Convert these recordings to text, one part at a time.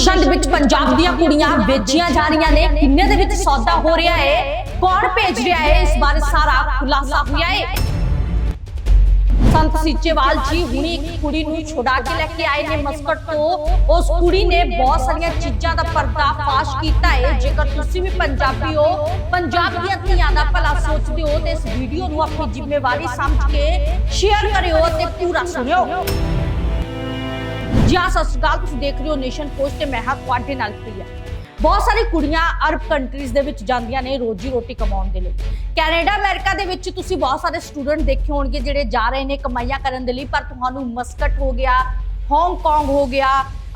ਵਿਦੇਸ਼ਾਂ ਦੇ ਵਿੱਚ ਪੰਜਾਬ ਦੀਆਂ ਕੁੜੀਆਂ ਵੇਚੀਆਂ ਜਾ ਰਹੀਆਂ ਨੇ, ਕਿੰਨੇ ਦੇ ਵਿੱਚ ਸੌਦਾ ਹੋ ਰਿਹਾ ਹੈ ਕੌਣ ਭੇਜ ਰਿਹਾ ਹੈ ਇਸ ਬਾਰੇ ਸਾਰਾ ਖੁਲਾਸਾ ਹੋਇਆ ਹੈ ਸੰਤ ਸੀਚੇਵਾਲ ਜੀ ਹੁਣੀ ਇੱਕ ਕੁੜੀ ਨੂੰ ਛੁਡਾ ਕੇ ਲੈ ਕੇ ਆਏ ਨੇ ਮਸਕਟ ਤੋਂ। ਉਸ ਕੁੜੀ ਨੇ ਬਹੁਤ ਸਾਰੀਆਂ ਚੀਜ਼ਾਂ ਦਾ ਪਰਦਾਫਾਸ਼ ਕੀਤਾ ਹੈ ਜੇਕਰ ਤੁਸੀਂ ਵੀ ਪੰਜਾਬੀ ਹੋ, ਪੰਜਾਬ ਦੀਆਂ ਧੀਆਂ ਦਾ ਭਲਾ ਸੋਚਦੇ ਹੋ, ਤੇ ਇਸ ਵੀਡੀਓ ਨੂੰ ਆਪਣੀ ਜ਼ਿੰਮੇਵਾਰੀ ਸਮਝ ਕੇ ਸ਼ੇਅਰ ਕਰਿਓ ਤੇ ਪੂਰਾ ਸੁਣਿਓ। ਜੀ ਹਾਂ, ਸਤਿ ਸ਼੍ਰੀ ਅਕਾਲ ਤੁਸੀਂ ਦੇਖ ਰਹੇ ਹੋ ਨੇਸ਼ਨ ਪੋਸਟ ਤੇ ਮੈਂ ਹਾਂ ਤੁਹਾਡੇ ਨਾਲ ਪ੍ਰਿਆ। ਬਹੁਤ ਸਾਰੀ ਕੁੜੀਆਂ ਅਰਬ ਕੰਟਰੀਜ਼ ਦੇ ਵਿੱਚ ਜਾਂਦੀਆਂ ਨੇ ਰੋਜੀ ਰੋਟੀ ਕਮਾਉਣ ਦੇ ਲਈ। ਕੈਨੇਡਾ ਅਮਰੀਕਾ ਦੇ ਵਿੱਚ ਤੁਸੀਂ ਬਹੁਤ ਸਾਰੇ ਸਟੂਡੈਂਟ ਦੇਖੇ ਹੋਣਗੇ ਜਿਹੜੇ ਜਾ ਰਹੇ ਨੇ ਕਮਾਈਆਂ ਕਰਨ ਦੇ ਲਈ ਪਰ ਤੁਹਾਨੂੰ ਮਸਕਟ ਹੋ ਗਿਆ ਹਾਂਗਕਾਂਗ ਹੋ ਗਿਆ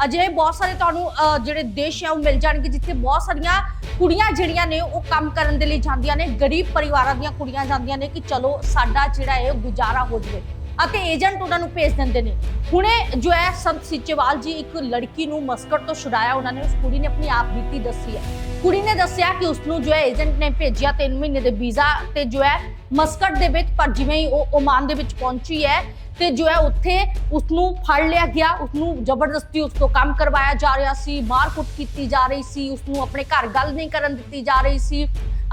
ਅਜਿਹੇ ਬਹੁਤ ਸਾਰੇ ਤੁਹਾਨੂੰ ਅਹ, ਜਿਹੜੇ ਦੇਸ਼ ਆ ਉਹ ਮਿਲ ਜਾਣਗੇ ਜਿੱਥੇ ਬਹੁਤ ਸਾਰੀਆਂ ਕੁੜੀਆਂ ਜਿਹੜੀਆਂ ਨੇ ਉਹ ਕੰਮ ਕਰਨ ਦੇ ਲਈ ਜਾਂਦੀਆਂ ਨੇ। ਗਰੀਬ ਪਰਿਵਾਰਾਂ ਦੀਆਂ ਕੁੜੀਆਂ ਜਾਂਦੀਆਂ ਨੇ ਕਿ ਚਲੋ ਸਾਡਾ ਜਿਹੜਾ ਹੈ ਉਹ ਗੁਜ਼ਾਰਾ ਹੋ ਜਾਵੇ। ਅਤੇ ਏਜੰਟ ਉਹਨਾਂ ਨੂੰ ਭੇਜ ਦਿੰਦੇ ਨੇ। ਹੁਣੇ ਜੋ ਹੈ ਸੰਤ ਸੀਚੇਵਾਲ ਜੀ ਇੱਕ ਲੜਕੀ ਨੂੰ ਮਸਕਟ ਤੋਂ ਛੁਡਾਇਆ ਉਹਨਾਂ ਨੇ। ਉਸ ਕੁੜੀ ਨੇ ਆਪਣੀ ਆਪ ਬੀਤੀ ਦੱਸੀ ਹੈ। ਕੁੜੀ ਨੇ ਦੱਸਿਆ ਕਿ ਉਸ ਨੂੰ ਜੋ ਹੈ ਏਜੰਟ ਨੇ ਭੇਜਿਆ 3 ਮਹੀਨੇ ਦੇ ਵੀਜ਼ਾ ਤੇ ਜੋ ਹੈ ਮਸਕਟ ਦੇ ਵਿੱਚ, ਪਰ ਜਿਵੇਂ ਹੀ ਉਹ ਓਮਾਨ ਦੇ ਵਿੱਚ ਪਹੁੰਚੀ ਹੈ ਤੇ ਜੋ ਹੈ ਉੱਥੇ ਉਸ ਨੂੰ ਫੜ ਲਿਆ ਗਿਆ। ਉਸ ਨੂੰ ਜ਼ਬਰਦਸਤੀ ਉਸ ਤੋਂ ਕੰਮ ਕਰਵਾਇਆ ਜਾ ਰਿਹਾ ਸੀ। ਮਾਰਕੁੱਟ ਕੀਤੀ ਜਾ ਰਹੀ ਸੀ। ਉਸ ਨੂੰ ਆਪਣੇ ਘਰ ਗੱਲ ਨਹੀਂ ਕਰਨ ਦਿੱਤੀ ਜਾ ਰਹੀ ਸੀ।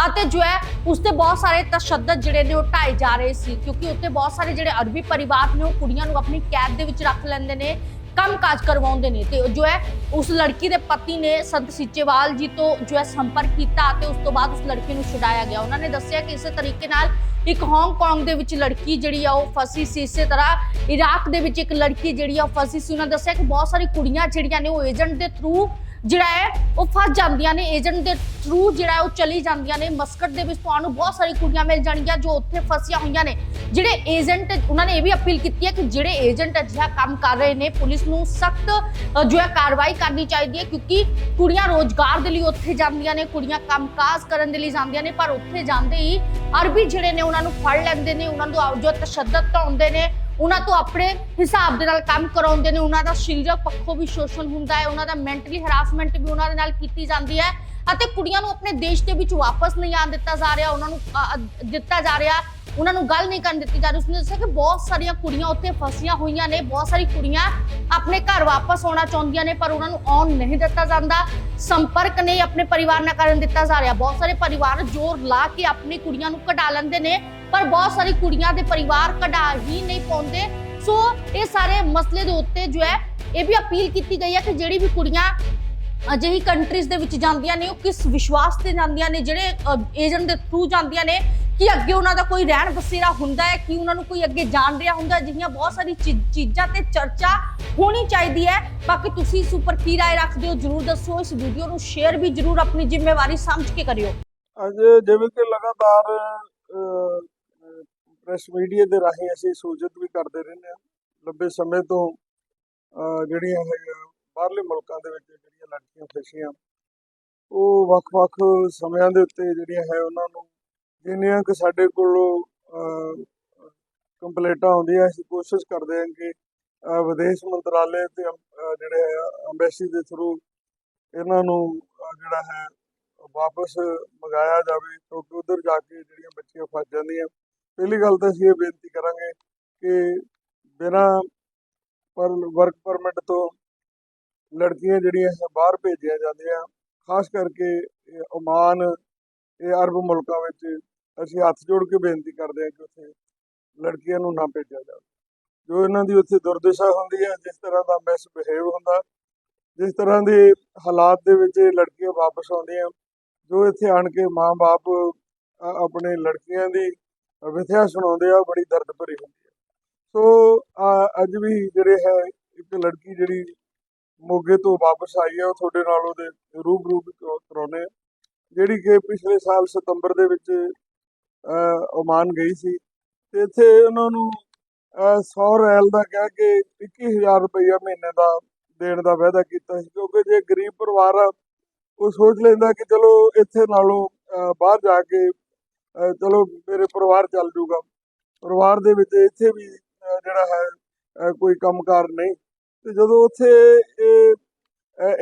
ਅਤੇ ਜੋ ਹੈ ਉਸ ਤੇ ਬਹੁਤ ਸਾਰੇ ਤਸ਼ੱਦਦ ਜਿਹੜੇ ਨੇ ਉਹ ਢਾਏ ਜਾ ਰਹੇ ਸੀ, ਕਿਉਂਕਿ ਉੱਤੇ ਬਹੁਤ ਸਾਰੇ ਜਿਹੜੇ ਅਰਬੀ ਪਰਿਵਾਰ ਨੇ, ਉਹ ਕੁੜੀਆਂ ਨੂੰ ਆਪਣੀ ਕੈਦ ਦੇ ਵਿੱਚ ਰੱਖ ਲੈਂਦੇ ਨੇ ਕੰਮ ਕਾਜ ਕਰਵਾਉਂਦੇ ਨੇ ਤੇ ਜੋ ਹੈ, ਉਸ ਲੜਕੀ ਦੇ ਪਤੀ ਨੇ ਸੰਤ ਸੀਚੇਵਾਲ ਜੀ ਤੋਂ ਜੋ ਹੈ ਸੰਪਰਕ ਕੀਤਾ ਤੇ ਉਸ ਤੋਂ ਬਾਅਦ ਉਸ ਲੜਕੀ ਨੂੰ ਛੁਡਾਇਆ ਗਿਆ। ਉਹਨਾਂ ਨੇ ਦੱਸਿਆ ਕਿ ਇਸੇ ਤਰੀਕੇ ਨਾਲ ਇੱਕ ਹਾਂਗਕਾਂਗ ਦੇ ਵਿੱਚ ਲੜਕੀ ਜਿਹੜੀ ਆ, ਉਹ ਫਸੀ ਸੀ। ਇਸੇ ਤਰ੍ਹਾਂ ਇਰਾਕ ਦੇ ਵਿੱਚ ਇੱਕ ਲੜਕੀ ਜਿਹੜੀ ਆ, ਉਹ ਫਸੀ ਸੀ। ਉਹਨਾਂ ਦੱਸਿਆ ਕਿ ਬਹੁਤ ਸਾਰੀ ਕੁੜੀਆਂ ਜਿਹੜੀਆਂ ਨੇ, ਉਹ ਏਜੰਟ ਦੇ ਥਰੂ ਜਿਹੜਾ ਹੈ, ਉਹ ਫਸ ਜਾਂਦੀਆਂ ਨੇ ਏਜੰਟ ਦੇ ਥਰੂ ਜਿਹੜਾ ਉਹ ਚਲੀ ਜਾਂਦੀਆਂ ਨੇ। ਮਸਕਟ ਦੇ ਵਿੱਚ ਤੁਹਾਨੂੰ ਬਹੁਤ ਸਾਰੀ ਕੁੜੀਆਂ ਮਿਲ ਜਾਣਗੀਆਂ ਜੋ ਉੱਥੇ ਫਸੀਆਂ ਹੋਈਆਂ ਨੇ। ਜਿਹੜੇ ਏਜੰਟ ਉਹਨਾਂ ਨੇ ਇਹ ਵੀ ਅਪੀਲ ਕੀਤੀ ਹੈ ਕਿ ਜਿਹੜੇ ਏਜੰਟ ਅਜਿਹਾ ਕੰਮ ਕਰ ਰਹੇ ਨੇ, ਪੁਲਿਸ ਨੂੰ ਸਖਤ ਜੋ ਹੈ ਕਾਰਵਾਈ ਕਰਨੀ ਚਾਹੀਦੀ ਹੈ ਕਿਉਂਕਿ ਕੁੜੀਆਂ ਰੋਜ਼ਗਾਰ ਦੇ ਲਈ ਉੱਥੇ ਜਾਂਦੀਆਂ ਨੇ, ਕੁੜੀਆਂ ਕੰਮਕਾਜ ਕਰਨ ਦੇ ਲਈ ਜਾਂਦੀਆਂ ਨੇ, ਪਰ ਉੱਥੇ ਜਾਂਦੇ ਹੀ ਅਰਬੀ ਜਿਹੜੇ ਨੇ, ਉਹਨਾਂ ਨੂੰ ਫੜ ਲੈਂਦੇ ਨੇ, ਉਹਨਾਂ ਨੂੰ ਜੋ ਤਸ਼ੱਦਦ ਢਾਉਂਦੇ ਨੇ। ਉਹਨਾਂ ਤੋਂ ਆਪਣੇ ਹਿਸਾਬ ਦੇ ਨਾਲ ਕੰਮ ਕਰਾਉਂਦੇ ਨੇ, ਉਹਨਾਂ ਦਾ ਸਰੀਰਕ ਪੱਖੋਂ ਵੀ ਸ਼ੋਸ਼ਣ ਹੁੰਦਾ ਹੈ, ਉਹਨਾਂ ਦਾ ਮੈਂਟਲੀ ਹਰਾਸਮੈਂਟ ਵੀ ਉਹਨਾਂ ਦੇ ਨਾਲ ਕੀਤੀ ਜਾਂਦੀ ਹੈ ਅਤੇ ਕੁੜੀਆਂ ਨੂੰ ਆਪਣੇ ਦੇਸ਼ ਦੇ ਵਿੱਚ ਵਾਪਸ ਨਹੀਂ ਆਉਣ ਦਿੱਤਾ ਜਾ ਰਿਹਾ, ਉਹਨਾਂ ਨੂੰ ਦਿੱਤਾ ਜਾ ਰਿਹਾ, ਉਹਨਾਂ ਨੂੰ ਗੱਲ ਨਹੀਂ ਕਰਨ ਦਿੱਤੀ ਜਾ ਰਹੀ, ਉਸਨੇ ਦੱਸਿਆ ਕਿ ਬਹੁਤ ਸਾਰੀਆਂ ਕੁੜੀਆਂ ਉੱਥੇ ਫਸੀਆਂ ਹੋਈਆਂ ਨੇ, ਬਹੁਤ ਸਾਰੀ ਕੁੜੀਆਂ ਆਪਣੇ ਘਰ ਵਾਪਸ ਆਉਣਾ ਚਾਹੁੰਦੀਆਂ ਨੇ, ਪਰ ਉਹਨਾਂ ਨੂੰ ਆਉਣ ਨਹੀਂ ਦਿੱਤਾ ਜਾਂਦਾ, ਸੰਪਰਕ ਨਹੀਂ ਆਪਣੇ ਪਰਿਵਾਰ ਨਾਲ ਕਰਨ ਦਿੱਤਾ ਜਾ ਰਿਹਾ, ਬਹੁਤ ਸਾਰੇ ਪਰਿਵਾਰ ਜ਼ੋਰ ਲਾ ਕੇ ਆਪਣੀ ਕੁੜੀਆਂ ਨੂੰ ਕਢਾ ਲੈਂਦੇ ਨੇ ਪਰ ਬਹੁਤ ਸਾਰੀ ਕੁੜੀਆਂ ਦੇ ਪਰਿਵਾਰ ਕਢਾ ਹੀ ਨਹੀਂ ਪਾਉਂਦੇ। ਸੋ ਇਹ ਸਾਰੇ ਮਸਲੇ ਦੇ ਉੱਤੇ ਜੋ ਹੈ, ਇਹ ਵੀ ਅਪੀਲ ਕੀਤੀ ਗਈ ਹੈ ਕਿ ਜਿਹੜੀ ਵੀ ਕੁੜੀਆਂ ਅਜਿਹੀ ਕੰਟਰੀਜ਼ ਦੇ ਵਿੱਚ ਜਾਂਦੀਆਂ ਨੇ, ਉਹ ਕਿਸ ਵਿਸ਼ਵਾਸ ਤੇ ਜਾਂਦੀਆਂ ਨੇ, ਜਿਹੜੇ ਏਜੰਟ ਦੇ ਥਰੂ ਜਾਂਦੀਆਂ ਨੇ, ਕਿ ਅੱਗੇ ਉਹਨਾਂ ਦਾ ਕੋਈ ਰਹਿਣ ਬਸੇਰਾ ਹੁੰਦਾ ਹੈ, ਕਿ ਉਹਨਾਂ ਨੂੰ ਕੋਈ ਅੱਗੇ ਜਾਣ ਰਿਹਾ ਹੁੰਦਾ ਹੈ, ਜਿਹੀਆਂ ਬਹੁਤ ਸਾਰੀ ਚੀ- ਚੀਜ਼ਾਂ ਤੇ ਚਰਚਾ ਹੋਣੀ ਚਾਹੀਦੀ ਹੈ। ਬਾਕੀ ਤੁਸੀਂ ਇਸ ਉੱਪਰ ਕੀ ਰਾਏ ਰੱਖਦੇ ਹੋ, ਜਰੂਰ ਦੱਸੋ। ਇਸ ਵੀਡੀਓ ਨੂੰ ਸ਼ੇਅਰ ਵੀ ਜਰੂਰ ਆਪਣੀ ਜ਼ਿੰਮੇਵਾਰੀ ਸਮਝ ਕੇ ਕਰਿਓ। ਅੱਜ ਜਿਵੇਂ ਕਿ ਲਗਾਤਾਰ ਪ੍ਰੈਸ ਮੀਡੀਆ ਦੇ ਰਾਹੀਂ ਅਸੀਂ ਸੂਚਿਤ ਵੀ ਕਰਦੇ ਰਹਿੰਦੇ ਹਾਂ। ਲੰਬੇ ਸਮੇਂ ਤੋਂ ਜਿਹੜੀਆਂ ਹੈਗੀਆਂ ਬਾਹਰਲੇ ਮੁਲਕਾਂ ਦੇ ਵਿੱਚ ਜਿਹੜੀਆਂ ਲੜਕੀਆਂ ਫਸੀਆਂ ਉਹ ਵੱਖ-ਵੱਖ ਸਮਿਆਂ ਦੇ ਉੱਤੇ ਜਿਹੜੀਆਂ ਹੈ ਉਹਨਾਂ ਨੂੰ ਜਿੰਨੀਆਂ ਕਿ ਸਾਡੇ ਕੋਲ ਕੰਪਲੇਂਟਾਂ ਆਉਂਦੀਆਂ ਅਸੀਂ ਕੋਸ਼ਿਸ਼ ਕਰਦੇ ਹਾਂ ਕਿ ਵਿਦੇਸ਼ ਮੰਤਰਾਲੇ ਤੇ ਅਹ, ਜਿਹੜੇ ਅੰਬੈਸੀ ਦੇ ਥਰੂ ਇਹਨਾਂ ਨੂੰ ਜਿਹੜਾ ਹੈ ਵਾਪਸ ਮੰਗਾਇਆ ਜਾਵੇ ਕਿਉਂਕਿ ਉਧਰ ਜਾ ਕੇ ਜਿਹੜੀਆਂ ਬੱਚੀਆਂ ਫਸ ਜਾਂਦੀਆਂ। ਪਹਿਲੀ ਗੱਲ ਤਾਂ ਅਸੀਂ ਇਹ ਬੇਨਤੀ ਕਰਾਂਗੇ ਕਿ ਬਿਨਾਂ ਪਰ ਵਰਕ ਪਰਮਿਟ ਤੋਂ ਲੜਕੀਆਂ ਜਿਹੜੀਆਂ ਬਾਹਰ ਭੇਜੀਆਂ ਜਾਂਦੀਆਂ, ਖਾਸ ਕਰਕੇ ਇਹ ਓਮਾਨ ਇਹ ਅਰਬ ਮੁਲਕਾਂ ਵਿੱਚ ਅਸੀਂ ਹੱਥ ਜੋੜ ਕੇ ਬੇਨਤੀ ਕਰਦੇ ਹਾਂ ਕਿ ਉੱਥੇ ਲੜਕੀਆਂ ਨੂੰ ਨਾ ਭੇਜਿਆ ਜਾਵੇ। ਜੋ ਇਹਨਾਂ ਦੀ ਉੱਥੇ ਦੁਰਦਸ਼ਾ ਹੁੰਦੀ ਹੈ, ਜਿਸ ਤਰ੍ਹਾਂ ਦਾ ਮਿਸ ਬਿਹੇਵ ਹੁੰਦਾ, ਜਿਸ ਤਰ੍ਹਾਂ ਦੇ ਹਾਲਾਤ ਦੇ ਵਿੱਚ ਇਹ ਲੜਕੀਆਂ ਵਾਪਸ ਆਉਂਦੀਆਂ, ਜੋ ਇੱਥੇ ਆਣ ਕੇ ਮਾਂ-ਬਾਪ ਆਪਣੇ ਲੜਕੀਆਂ ਦੀ ਵਿਥਿਆ ਸੁਣਾਉਂਦੇ ਆ ਉਹ ਬੜੀ ਦਰਦ ਭਰੀ ਹੁੰਦੀ ਹੈ ਸੋ ਅੱਜ ਵੀ ਜਿਹੜੇ ਹੈ, ਇੱਕ ਲੜਕੀ ਜਿਹੜੀ ਮੋਗੇ ਤੋਂ ਵਾਪਸ ਆਈ ਹੈ ਉਹ ਤੁਹਾਡੇ ਨਾਲ ਉਹਦੇ ਰੂਬਰੂ ਵੀ ਕਰਾਉਂਦੇ ਆ। ਜਿਹੜੀ ਕਿ ਪਿਛਲੇ ਸਾਲ ਸਤੰਬਰ ਦੇ ਵਿੱਚ ਓਮਾਨ ਗਈ ਸੀ। ਤੇ ਇੱਥੇ ਉਹਨਾਂ ਨੂੰ 100 ਰੈਲ ਦਾ ਕਹਿ ਕੇ 21000 ਰੁਪਈਆ ਮਹੀਨੇ ਦਾ ਦੇਣ ਦਾ ਵਾਅਦਾ ਕੀਤਾ ਸੀ। ਕਿਉਂਕਿ ਜੇ ਗਰੀਬ ਪਰਿਵਾਰ ਆ, ਉਹ ਸੋਚ ਲੈਂਦਾ ਕਿ ਚਲੋ ਇੱਥੇ ਨਾਲੋਂ ਬਾਹਰ ਜਾ ਕੇ ਚਲੋ ਮੇਰੇ ਪਰਿਵਾਰ ਚੱਲ ਜੂਗਾ। ਪਰਿਵਾਰ ਦੇ ਵਿੱਚ ਇੱਥੇ ਵੀ ਜਿਹੜਾ ਹੈ ਅਹ, ਕੋਈ ਕੰਮਕਾਰ ਨਹੀਂ। ਤੇ ਜਦੋਂ ਉੱਥੇ ਇਹ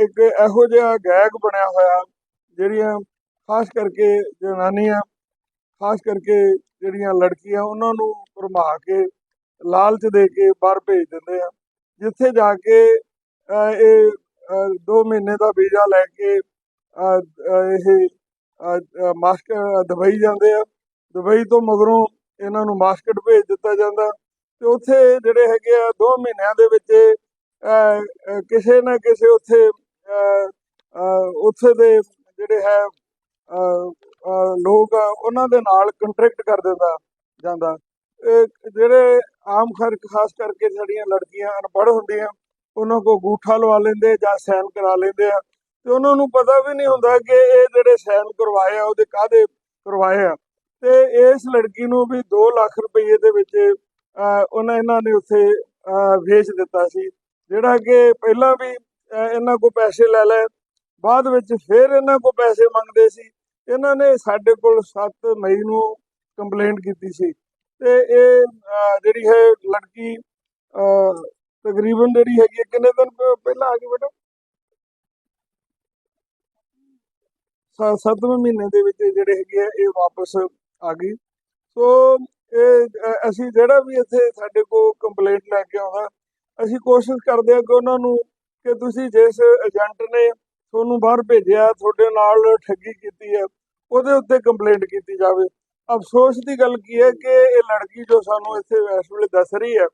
ਇੱਕ ਇਹੋ ਜਿਹਾ ਗੈਗ ਬਣਿਆ ਹੋਇਆ ਜਿਹੜੀਆਂ ਖਾਸ ਕਰਕੇ ਜਨਾਨੀਆਂ ਖਾਸ ਕਰਕੇ ਜਿਹੜੀਆਂ ਲੜਕੀਆਂ ਉਹਨਾਂ ਨੂੰ ਭਰਮਾ ਕੇ ਲਾਲਚ ਦੇ ਕੇ ਬਾਹਰ ਭੇਜ ਦਿੰਦੇ ਆ। ਜਿੱਥੇ ਜਾ ਕੇ ਇਹ 2 ਮਹੀਨੇ ਦਾ ਵੀਜ਼ਾ ਲੈ ਕੇ ਇਹ ਮਾਸਕ ਦੁਬਈ ਜਾਂਦੇ ਆ। ਦੁਬਈ ਤੋਂ ਮਗਰੋਂ ਇਹਨਾਂ ਨੂੰ ਮਾਸਕਟ ਭੇਜ ਦਿੱਤਾ ਜਾਂਦਾ। ਤੇ ਉੱਥੇ ਜਿਹੜੇ ਹੈਗੇ ਆ 2 ਮਹੀਨਿਆਂ ਦੇ ਵਿੱਚ ਕਿਸੇ ਨਾ ਕਿਸੇ ਉੱਥੇ ਉੱਥੇ ਦੇ ਜਿਹੜੇ ਹੈ ਲੋਕ ਆ, ਉਹਨਾਂ ਦੇ ਨਾਲ ਕੰਟਰੈਕਟ ਕਰ ਦਿੰਦਾ ਜਾਂਦਾ। ਜਿਹੜੇ ਆਮ ਖਰ ਖਾਸ ਕਰਕੇ ਸਾਡੀਆਂ ਲੜਕੀਆਂ, ਅਨਪੜ੍ਹ ਹੁੰਦੀਆਂ, ਉਹਨਾਂ ਕੋ ਗੂਠਾ ਲਵਾ ਲੈਂਦੇ ਜਾਂ ਸੈਨ ਕਰਾ ਲੈਂਦੇ ਆ। ਤੇ ਉਹਨਾਂ ਨੂੰ ਪਤਾ ਵੀ ਨਹੀਂ ਹੁੰਦਾ ਕਿ ਇਹ ਜਿਹੜੇ ਸਾਈਨ ਕਰਵਾਏ ਆ ਉਹਦੇ ਕਾਹਦੇ ਕਰਵਾਏ ਆ। ਤੇ ਇਸ ਲੜਕੀ ਨੂੰ ਵੀ 2 ਲੱਖ ਰੁਪਏ ਦੇ ਵਿੱਚ ਉਹਨਾਂ ਇਹਨਾਂ ਨੇ ਉੱਥੇ ਵੇਚ ਦਿੱਤਾ ਸੀ। ਜਿਹੜਾ ਕਿ ਪਹਿਲਾਂ ਵੀ ਇਹਨਾਂ ਕੋ ਪੈਸੇ ਲੈ ਲਏ ਬਾਅਦ ਵਿੱਚ ਫਿਰ ਇਹਨਾਂ ਕੋ ਪੈਸੇ ਮੰਗਦੇ ਸੀ। ਇਹਨਾਂ ਨੇ ਸਾਡੇ ਕੋਲ 7 ਮਈ ਨੂੰ ਕੰਪਲੇਂਟ ਕੀਤੀ ਸੀ। ਤੇ ਇਹ ਜਿਹੜੀ ਹੈ ਲੜਕੀ ਤਕਰੀਬਨ ਜਿਹੜੀ ਹੈਗੀ ਹੈ, ਕਿੰਨੇ ਦਿਨ ਪਹਿਲਾਂ ਆ ਗਈ ਬੇਟਾ? ਸ- ਸੱਤਵੇਂ ਮਹੀਨੇ ਦੇ ਵਿੱਚ ਜਿਹੜੇ ਹੈਗੇ ਆ, ਇਹ ਵਾਪਸ ਆ ਗਈ। ਸੋ ਇਹ ਅਸੀਂ ਜਿਹੜਾ ਵੀ ਇੱਥੇ ਸਾਡੇ ਕੋਲ ਕੰਪਲੇਂਟ ਲੈ ਕੇ ਆਉਂਦਾ, ਅਸੀਂ ਕੋਸ਼ਿਸ਼ ਕਰਦੇ ਹਾਂ ਕਿ ਉਹਨਾਂ ਨੂੰ ਕਿ ਤੁਸੀਂ ਜਿਸ ਏਜੰਟ ਨੇ ਤੁਹਾਨੂੰ ਬਾਹਰ ਭੇਜਿਆ, ਤੁਹਾਡੇ ਨਾਲ ਠੱਗੀ ਕੀਤੀ ਹੈ, ਉਹਦੇ ਉੱਤੇ ਕੰਪਲੇਂਟ ਕੀਤੀ ਜਾਵੇ। ਅਫਸੋਸ ਦੀ ਗੱਲ ਕੀ ਹੈ ਕਿ ਇਹ ਲੜਕੀ ਜੋ ਸਾਨੂੰ ਇੱਥੇ ਇਸ ਵੇਲੇ ਦੱਸ ਰਹੀ ਹੈ,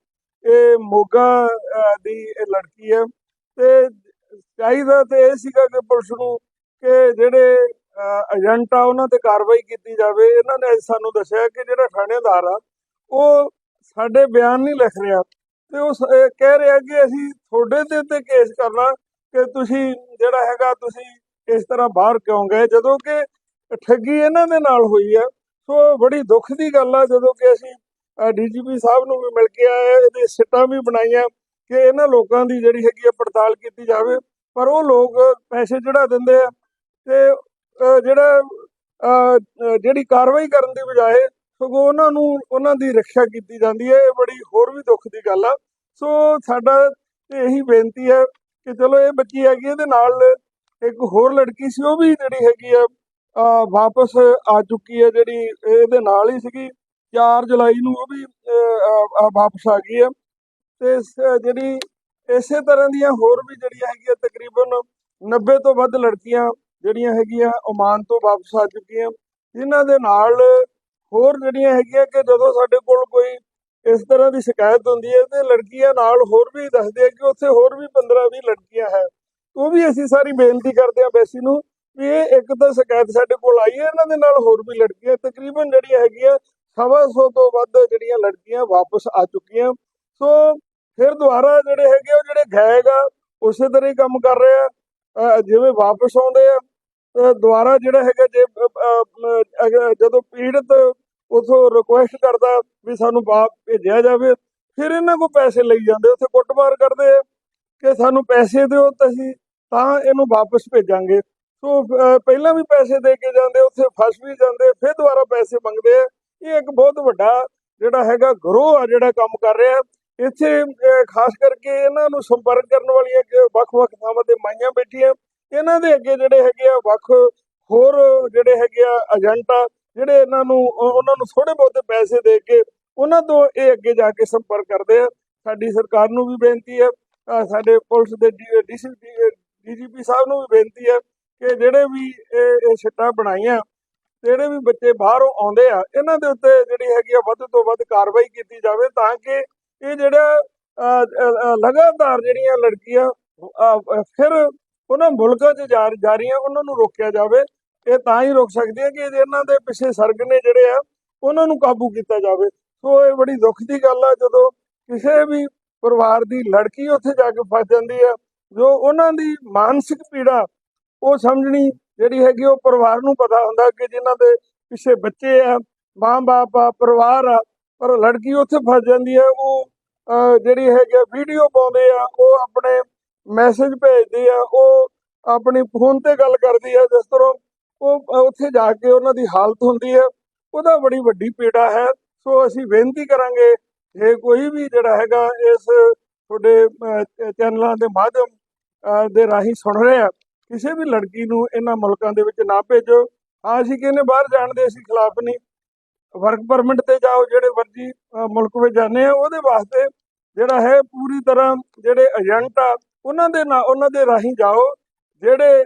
ਇਹ ਮੋਗਾ ਦੀ ਇਹ ਲੜਕੀ ਹੈ। ਤੇ ਚਾਹੀਦਾ ਤੇ ਇਹ ਸੀਗਾ ਕਿ ਪੁਲਿਸ ਨੂੰ ਕਿ ਜਿਹੜੇ ਏਜੰਟ ਆ, ਉਹਨਾਂ ਤੇ ਕਾਰਵਾਈ ਕੀਤੀ ਜਾਵੇ। ਇਹਨਾਂ ਨੇ ਸਾਨੂੰ ਦੱਸਿਆ ਕਿ ਜਿਹੜਾ ਥਾਣੇਦਾਰ ਆ, ਉਹ ਸਾਡੇ ਬਿਆਨ ਨਹੀਂ ਲਿਖ ਰਿਹਾ। ਤੇ ਉਹ ਸ- ਕਹਿ ਰਿਹਾ ਕਿ ਅਸੀਂ ਤੁਹਾਡੇ ਦੇ ਉੱਤੇ ਕੇਸ ਕਰਨਾ, ਕਿ ਤੁਸੀਂ ਜਿਹੜਾ ਹੈਗਾ, ਤੁਸੀਂ ਇਸ ਤਰ੍ਹਾਂ ਬਾਹਰ ਕਿਉਂ ਗਏ? ਜਦੋਂ ਕਿ ਠੱਗੀ ਇਹਨਾਂ ਦੇ ਨਾਲ ਹੋਈ ਹੈ ਸੋ ਬੜੀ ਦੁੱਖ ਦੀ ਗੱਲ ਆ, ਜਦੋਂ ਕਿ ਅਸੀਂ ਡੀਜੀਪੀ ਸਾਹਿਬ ਨੂੰ ਵੀ ਮਿਲ ਕੇ ਆਏ, ਇਹਦੇ ਸਿੱਟਾਂ ਵੀ ਬਣਾਈਆਂ ਕਿ ਇਹਨਾਂ ਲੋਕਾਂ ਦੀ ਜਿਹੜੀ ਹੈਗੀ ਆ ਪੜਤਾਲ ਕੀਤੀ ਜਾਵੇ। ਪਰ ਉਹ ਲੋਕ ਪੈਸੇ ਜਿਹੜਾ ਦਿੰਦੇ ਆ। ਤੇ ਜਿਹੜਾ ਜਿਹੜੀ ਕਾਰਵਾਈ ਕਰਨ ਦੀ ਬਜਾਏ ਸਗੋਂ ਉਹਨਾਂ ਨੂੰ, ਉਹਨਾਂ ਦੀ ਰੱਖਿਆ ਕੀਤੀ ਜਾਂਦੀ ਹੈ। ਇਹ ਬੜੀ ਹੋਰ ਵੀ ਦੁੱਖ ਦੀ ਗੱਲ ਆ। ਸੋ ਸਾਡਾ ਇਹੀ ਬੇਨਤੀ ਹੈ ਕਿ ਚਲੋ ਇਹ ਬੱਚੀ ਹੈਗੀ, ਇਹਦੇ ਨਾਲ ਇੱਕ ਹੋਰ ਲੜਕੀ ਸੀ, ਉਹ ਵੀ ਜਿਹੜੀ ਹੈਗੀ ਆ ਵਾਪਸ ਆ ਚੁੱਕੀ ਹੈ, ਜਿਹੜੀ ਇਹਦੇ ਨਾਲ ਹੀ ਸੀਗੀ। 4 ਜੁਲਾਈ ਨੂੰ ਉਹ ਵੀ ਵਾਪਸ ਆ ਗਈ ਹੈ। ਤੇ ਜਿਹੜੀ ਇਸੇ ਤਰ੍ਹਾਂ ਦੀਆਂ ਹੋਰ ਵੀ ਜਿਹੜੀਆਂ ਹੈਗੀਆਂ ਤਕਰੀਬਨ 90 ਤੋਂ ਵੱਧ ਲੜਕੀਆਂ ਜਿਹੜੀਆਂ ਹੈਗੀਆਂ ਓਮਾਨ ਤੋਂ ਵਾਪਸ ਆ ਚੁੱਕੀਆਂ। ਇਹਨਾਂ ਦੇ ਨਾਲ ਹੋਰ ਜਿਹੜੀਆਂ ਹੈਗੀਆਂ ਕਿ ਜਦੋਂ ਸਾਡੇ ਕੋਲ ਕੋਈ ਇਸ ਤਰ੍ਹਾਂ ਦੀ ਸ਼ਿਕਾਇਤ ਹੁੰਦੀ ਹੈ, ਤੇ ਲੜਕੀਆਂ ਨਾਲ ਹੋਰ ਵੀ ਦੱਸਦੇ ਆ ਕਿ ਉੱਥੇ ਹੋਰ ਵੀ 15 20 ਲੜਕੀਆਂ ਹੈ। ਉਹ ਵੀ ਅਸੀਂ ਸਾਰੀ ਬੇਨਤੀ ਕਰਦੇ ਹਾਂ ਬੈਸੀ ਨੂੰ ਵੀ ਇਹ ਇੱਕ ਤਾਂ ਸ਼ਿਕਾਇਤ ਸਾਡੇ ਕੋਲ ਆਈ ਹੈ, ਇਹਨਾਂ ਦੇ ਨਾਲ ਹੋਰ ਵੀ ਲੜਕੀਆਂ, ਤਕਰੀਬਨ ਜਿਹੜੀਆਂ ਹੈਗੀਆਂ ਸਵਾ ਸੌ ਤੋਂ ਵੱਧ ਜਿਹੜੀਆਂ ਲੜਕੀਆਂ ਵਾਪਸ ਆ ਚੁੱਕੀਆਂ। ਸੋ ਫਿਰ ਦੁਬਾਰਾ ਜਿਹੜੇ ਹੈਗੇ ਉਹ ਜਿਹੜੇ ਗਏਗਾ ਉਸੇ ਤਰ੍ਹਾਂ ਹੀ ਕੰਮ ਕਰ ਰਹੇ ਆ। ਜਿਵੇਂ ਵਾਪਸ ਆਉਂਦੇ ਆ ਅਹ ਦੁਬਾਰਾ ਜਿਹੜਾ ਹੈਗਾ ਜੇ ਜਦੋਂ ਪੀੜਤ ਉਥੋਂ ਰਿਕੁਐਸਟ ਕਰਦਾ ਵੀ ਸਾਨੂੰ ਵਾਪ ਭੇਜਿਆ ਜਾਵੇ, ਫਿਰ ਇਹਨਾਂ ਕੋ ਪੈਸੇ ਲਈ ਜਾਂਦੇ, ਉੱਥੇ ਕੁੱਟਮਾਰ ਕਰਦੇ ਆ ਕਿ ਸਾਨੂੰ ਪੈਸੇ ਦਿਓ ਤੁਸੀਂ ਤਾਂ ਇਹਨੂੰ ਵਾਪਸ ਭੇਜਾਂਗੇ। ਸੋ ਪਹਿਲਾਂ ਵੀ ਪੈਸੇ ਦੇ ਕੇ ਜਾਂਦੇ, ਉੱਥੇ ਫਸ ਵੀ ਜਾਂਦੇ, ਫਿਰ ਦੁਬਾਰਾ ਪੈਸੇ ਮੰਗਦੇ ਆ। ਇਹ ਇੱਕ ਬਹੁਤ ਵੱਡਾ ਜਿਹੜਾ ਹੈਗਾ ਗਰੋਹ ਆ ਜਿਹੜਾ ਕੰਮ ਕਰ ਰਿਹਾ। ਇੱਥੇ ਖਾਸ ਕਰਕੇ ਇਹਨਾਂ ਨੂੰ ਸੰਪਰਕ ਕਰਨ ਵਾਲੀਆਂ ਵੱਖ-ਵੱਖ ਥਾਵਾਂ ਤੇ ਮਾਈਆਂ ਬੈਠੀਆਂ। ਇਹਨਾਂ ਦੇ ਅੱਗੇ ਜਿਹੜੇ ਹੈਗੇ ਆ ਵੱਖ ਹੋਰ ਜਿਹੜੇ ਹੈਗੇ ਆ ਏਜੰਟ ਆ ਜਿਹੜੇ ਇਹਨਾਂ ਨੂੰ ਉਹਨਾਂ ਨੂੰ ਥੋੜੇ ਬਹੁਤੇ ਪੈਸੇ ਦੇ ਕੇ ਉਹਨਾਂ ਤੋਂ ਇਹ ਅੱਗੇ ਜਾ ਕੇ ਸੰਪਰਕ ਕਰਦੇ ਆ। ਸਾਡੀ ਸਰਕਾਰ ਨੂੰ ਵੀ ਬੇਨਤੀ ਹੈ ਸਾਡੇ ਪੁਲਿਸ ਦੇ ਡੀਜੀਪੀ ਸਾਹਿਬ ਨੂੰ ਵੀ ਬੇਨਤੀ ਹੈ ਕਿ ਜਿਹੜੇ ਵੀ ਇਹ ਇਹ ਸਿੱਟਾਂ ਬਣਾਈਆਂ, ਜਿਹੜੇ ਵੀ ਬੱਚੇ ਬਾਹਰੋਂ ਆਉਂਦੇ ਆ, ਇਹਨਾਂ ਦੇ ਉੱਤੇ ਜਿਹੜੀ ਹੈਗੀ ਆ ਵੱਧ ਤੋਂ ਵੱਧ ਕਾਰਵਾਈ ਕੀਤੀ ਜਾਵੇ ਤਾਂ ਕਿ ਇਹ ਜਿਹੜਾ ਲਗਾਤਾਰ ਜਿਹੜੀਆਂ ਲੜਕੀਆਂ ਫਿਰ ਉਹਨਾਂ ਮੁਲਕਾਂ 'ਚ ਜਾ ਜਾ ਰਹੀਆਂ ਉਹਨਾਂ ਨੂੰ ਰੋਕਿਆ ਜਾਵੇ, ਇਹ ਤਾਂ ਹੀ ਰੋਕ ਸਕਦੇ ਆ ਕਿ ਇਹਨਾਂ ਦੇ ਪਿੱਛੇ ਸਰਗਨੇ ਜਿਹੜੇ ਆ, ਉਹਨਾਂ ਨੂੰ ਕਾਬੂ ਕੀਤਾ ਜਾਵੇ। ਸੋ ਇਹ ਬੜੀ ਦੁੱਖ ਦੀ ਗੱਲ ਆ, ਜਦੋਂ ਕਿਸੇ ਵੀ ਪਰਿਵਾਰ ਦੀ ਲੜਕੀ ਉੱਥੇ ਜਾ ਕੇ ਫਸ ਜਾਂਦੀ ਆ, ਜੋ ਉਹਨਾਂ ਦੀ ਮਾਨਸਿਕ ਪੀੜਾ, ਉਹ ਸਮਝਣੀ ਜਿਹੜੀ ਹੈਗੀ ਉਹ ਪਰਿਵਾਰ ਨੂੰ ਪਤਾ ਹੁੰਦਾ ਕਿ ਜਿਨ੍ਹਾਂ ਦੇ ਪਿੱਛੇ ਬੱਚੇ ਆ, ਮਾਂ-ਬਾਪ ਆ, ਪਰਿਵਾਰ ਆ, ਪਰ ਲੜਕੀ ਉੱਥੇ ਫਸ ਜਾਂਦੀ ਆ, ਉਹ ਜਿਹੜੀ ਹੈਗੀ ਵੀਡੀਓ ਪਾਉਂਦੇ ਆ, ਉਹ ਆਪਣੇ ਮੈਸੇਜ ਭੇਜਦੀ ਆ, ਉਹ ਆਪਣੀ ਫੋਨ ਤੇ ਗੱਲ ਕਰਦੀ ਆ, ਜਿਸ ਤਰ੍ਹਾਂ ਉਹ ਉੱਥੇ ਜਾ ਕੇ ਉਹਨਾਂ ਦੀ ਹਾਲਤ ਹੁੰਦੀ ਹੈ ਉਹਦਾ ਬੜੀ ਵੱਡੀ ਪੀੜਾ ਹੈ। ਸੋ ਅਸੀਂ ਬੇਨਤੀ ਕਰਾਂਗੇ, ਜੇ ਕੋਈ ਵੀ ਜਿਹੜਾ ਹੈਗਾ ਇਸ ਤੁਹਾਡੇ ਚੈਨਲਾਂ ਦੇ ਮਾਧਿਅਮ ਦੇ ਰਾਹੀਂ ਸੁਣ ਰਿਹਾ ਕਿਸੇ ਵੀ ਲੜਕੀ ਨੂੰ ਇਹਨਾਂ ਮੁਲਕਾਂ ਦੇ ਵਿੱਚ ਨਾ ਭੇਜੋ। ਹਾਂ, ਅਸੀਂ ਕਹਿੰਦੇ ਬਾਹਰ ਜਾਣ ਦੇ ਅਸੀਂ ਖਿਲਾਫ ਨਹੀਂ। ਵਰਕ ਪਰਮਿਟ ਤੇ ਜਾਓ, ਜਿਹੜੇ ਵਰਜ਼ੀ ਮੁਲਕ ਵਿੱਚ ਜਾਂਦੇ ਆ, ਉਹਦੇ ਵਾਸਤੇ ਜਿਹੜਾ ਹੈ ਪੂਰੀ ਤਰ੍ਹਾਂ ਜਿਹੜੇ ਏਜੰਟ ਆ ਉਹਨਾਂ ਦੇ ਨਾਲ ਉਹਨਾਂ ਦੇ ਰਾਹੀਂ ਜਾਓ, ਜਿਹੜੇ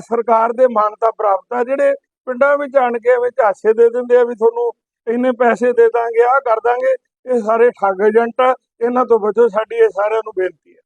ਸਰਕਾਰ ਦੇ ਮਾਨਤਾ ਪ੍ਰਾਪਤ ਆ, ਜਿਹੜੇ ਪਿੰਡਾਂ ਵਿੱਚ ਆਣ ਕੇ ਐਵੇਂ ਝਾਸੇ ਦੇ ਦਿੰਦੇ ਆ ਵੀ ਤੁਹਾਨੂੰ ਇੰਨੇ ਪੈਸੇ ਦੇ ਦਾਂਗੇ ਆ ਕਰ ਦਾਂਗੇ, ਇਹ ਸਾਰੇ ਠੱਗ ਏਜੰਟ ਆ, ਇਹਨਾਂ ਤੋਂ ਬਚੋ, ਸਾਡੀ ਇਹ ਸਾਰਿਆਂ ਨੂੰ ਬੇਨਤੀ ਹੈ